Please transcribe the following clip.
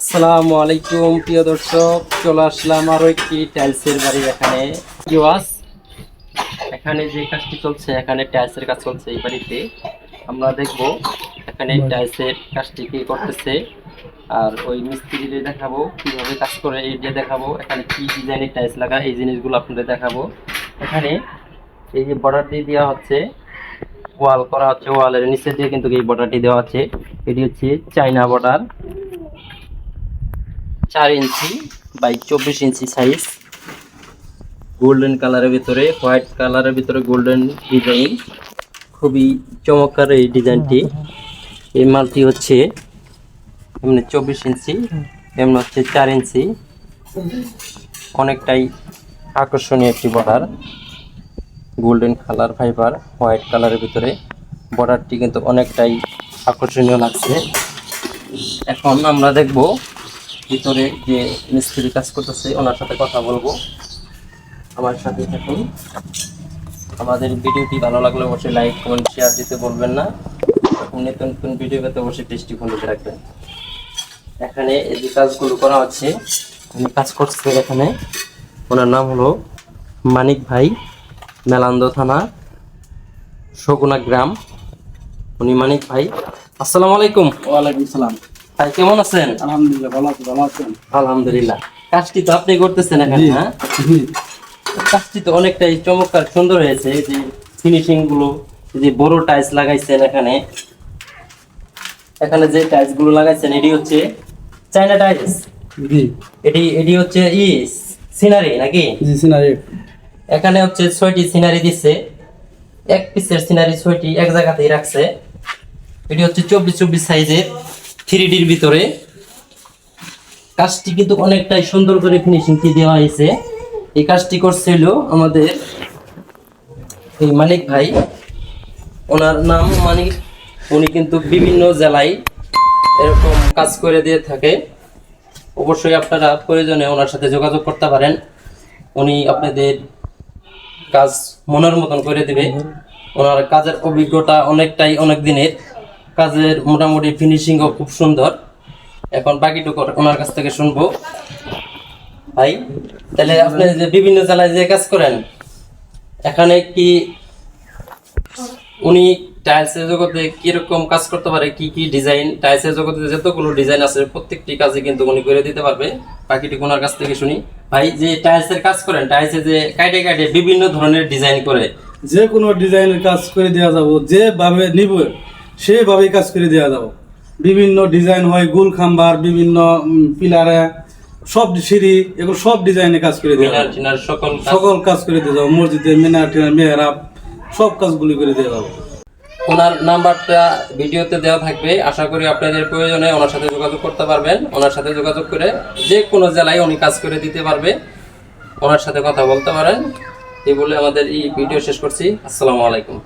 আসসালামু আলাইকুম, প্রিয় দর্শক। চলে আসলাম আরও একটি টাইলসের বাড়ি এখানে। এখানে যে কাজটি চলছে, এখানে টাইলসের কাজ চলছে এই বাড়িতে। আমরা দেখব এখানে টাইলসের কাজটি কি করতেছে। আর ওই মিস্ত্রিরে দেখাবো কীভাবে কাজ করে, এই যে দেখাবো এখানে কি ডিজাইনের টাইলস লাগা, এই জিনিসগুলো আপনাদের দেখাবো। এখানে এই যে বর্ডার দিয়ে দেওয়া হচ্ছে ওয়াল করা হচ্ছে ওয়ালের নিচে দিয়ে কিন্তু এই বর্ডারটি দেওয়া হচ্ছে। এটি হচ্ছে চাইনা বর্ডার চার ইঞ্চি বাই চব্বিশ ইঞ্চি সাইজ গোল্ডেন কালারের ভিতরে হোয়াইট কালারের ভিতরে গোল্ডেন ডিজাইন খুবই চমৎকার এই ডিজাইনটি এই মালটি হচ্ছে এমনি চব্বিশ ইঞ্চি, এমনি হচ্ছে চার ইঞ্চি। অনেকটাই আকর্ষণীয় একটি border golden colour fibre white কালারের ভিতরে। বর্ডারটি কিন্তু অনেকটাই আকর্ষণীয় লাগছে। এখন আমরা দেখব ভিতরে যে মিস্ত্রি কাজ করতেছে, ওনার সাথে কথা বলব। আমার সাথে থাকুন। আমাদের ভিডিওটি ভালো লাগলে অবশ্যই লাইক, কমেন্ট শেয়ার দিতে বলবেন না। এরকম নতুন নতুন ভিডিও পেতে অবশ্যই পেজটি ফোন রাখবেন। এখানে এই যে কাজগুলো করা হচ্ছে, উনি কাজ করছে এখানে। ওনার নাম হলো মানিক ভাই, মেলান্দ থানা, শগুনা গ্রাম। উনি মানিক ভাই, আসসালামু আলাইকুম। ওয়ালাইকুম সালাম। ভাই কেমন আছেন? আলহামদুলিল্লাহ ভালো আছি ভালো আছেন? আলহামদুলিল্লাহ। কাজটি তো আপনি করতেছেন এখানে। হ্যাঁ? কাজটি তো অনেকটাই চমৎকার সুন্দর হয়েছে যে ফিনিশিংগুলো যে বড় টাইলস লাগাইছেন এখানে। এখানে যে টাইলসগুলো লাগাইছেন এটি হচ্ছে চাইনা টাইলস জি। এটি এটি হচ্ছে ই সিনারি নাকি? জি সিনারি এখানে হচ্ছে ছয়টি সিনারি দিচ্ছে এক পিসের সিনারি ছয়টি এক জায়গাতেই রাখছে। এটি হচ্ছে চব্বিশ চব্বিশ সাইজের থ্রি ডির ভিতরে। কাজটি কিন্তু অনেকটাই সুন্দর করে ফিনিশিং দেওয়া হয়েছে। এই কাজটি করছিল আমাদের এই মানিক ভাই। ওনার নাম মানিক। উনি কিন্তু বিভিন্ন জেলায় এরকম কাজ করে দিয়ে থাকে। অবশ্যই আপনারা প্রয়োজনে ওনার সাথে যোগাযোগ করতে পারেন। উনি আপনাদের কাজ মনের মতন করে দেবে। ওনার কাজের অভিজ্ঞতা অনেকটাই অনেক দিনের। কাজের মোটামুটি ফিনিশিংও খুব সুন্দর। এখন বাকিটুকু ওনার কাছ থেকে শুনব। ভাই, তাহলে আপনি যে বিভিন্ন জেলায় যে কাজ করেন, এখানে কি উনি টাইলসের জগতে কীরকম কাজ করতে পারে? কি কি ডিজাইন টাইলসের জগতে যতগুলো ডিজাইন আছে, প্রত্যেকটি কাজে কিন্তু উনি করে দিতে পারবে। বাকিটি ওনার কাছ থেকে শুনি। ভাই, যে টাইলসের কাজ করেন টাইলসে যে কাটে কাটে বিভিন্ন ধরনের ডিজাইন করে। যে কোনো ডিজাইনের কাজ করে দেওয়া যাব, যেভাবে নিব। সেভাবেই কাজ করে দেওয়া যাব। বিভিন্ন ডিজাইন হয় গুল খাম্বার বিভিন্ন পিলারে সব সিঁড়ি এগুলো সব ডিজাইনে কাজ করে দেওয়া সকল সকল কাজ করে দিয়ে যাব মসজিদে মিনার টিনার মেহরাব সব কাজগুলি করে দিয়ে যাব। ওনার নাম্বারটা ভিডিওতে দেওয়া থাকবে। আশা করি আপনাদের প্রয়োজনে ওনার সাথে যোগাযোগ করতে পারবেন। ওনার সাথে যোগাযোগ করে যে কোনো জেলায় উনি কাজ করে দিতে পারবে। ওনার সাথে কথা বলতে পারেন। এই বলে আমাদের এই ভিডিও শেষ করছি। আসসালামু আলাইকুম।